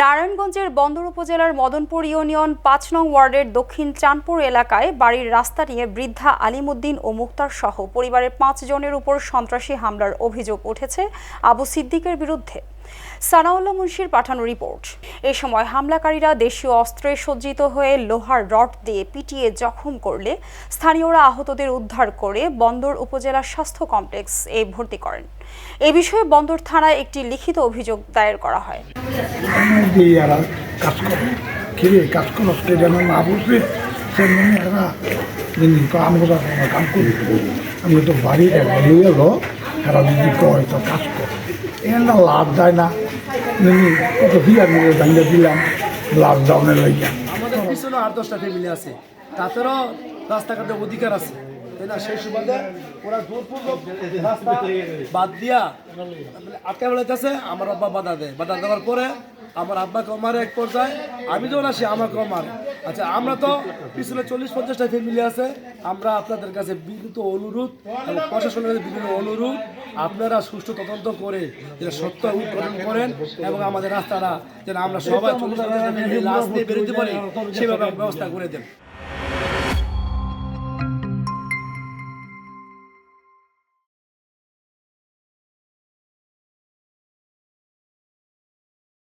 নারায়ণগঞ্জের বন্দর উপজেলার মদনপুর ইউনিয়ন পাঁচ নং ওয়ার্ডের দক্ষিণ চাঁদপুর এলাকায় বাড়ির রাস্তা নিয়ে বৃদ্ধা আলিমুদ্দিন ও মুক্তার সহ পরিবারের পাঁচ জনের উপর সন্ত্রাসী হামলার অভিযোগ উঠেছে আবু সিদ্দিকের বিরুদ্ধে। সানাউল্লাহ মুন্সির পাঠানো রিপোর্ট। এ সময় হামলাকারীরা দেশীয় অস্ত্রে সজ্জিত হয়ে লোহার রড দিয়ে পিটিয়ে জখম করলে স্থানীয়রা আহতদের উদ্ধার করে বন্দর উপজেলা স্বাস্থ্য কমপ্লেক্স এ ভর্তি করেন। এ বিষয়ে বন্দর থানায় একটি লিখিত অভিযোগ দায়ের করা হয়। আমার তো বাড়ি গো এরা যদি কয় তো কাজ করে। এরা লাভ দেয় না। কত বিয়ার মিলে দাঙ্গা দিলাম লাভ ডাউনে আমাদের পিছনে আট দশটা ফ্যামিলি আছে। তাদেরও রাস্তাঘাটের অধিকার আছে। তাই না? সেই সুবাদে ওরা বাদ দিয়া আটকা বেড়াইতেছে, আমার বাবা বাধা দেয়। বাধা দেওয়ার পরে আমার আব্বা কমারে এক পর্যায়ে, আমি যখন আসি আমার কমার আচ্ছা আমরা তো পিছনে চল্লিশ, পঞ্চাশটা ফ্যামিলি আছে। আমরা আপনাদের কাছে বিনীত অনুরোধ এবং প্রশাসনের কাছে বিভিন্ন অনুরোধ, আপনারা সুষ্ঠু তদন্ত করে যেটা সত্য উৎপাদন করেন এবং আমাদের রাস্তারা যেন আমরা সবাই বেরোতে পারি, সেভাবে ব্যবস্থা করে দেন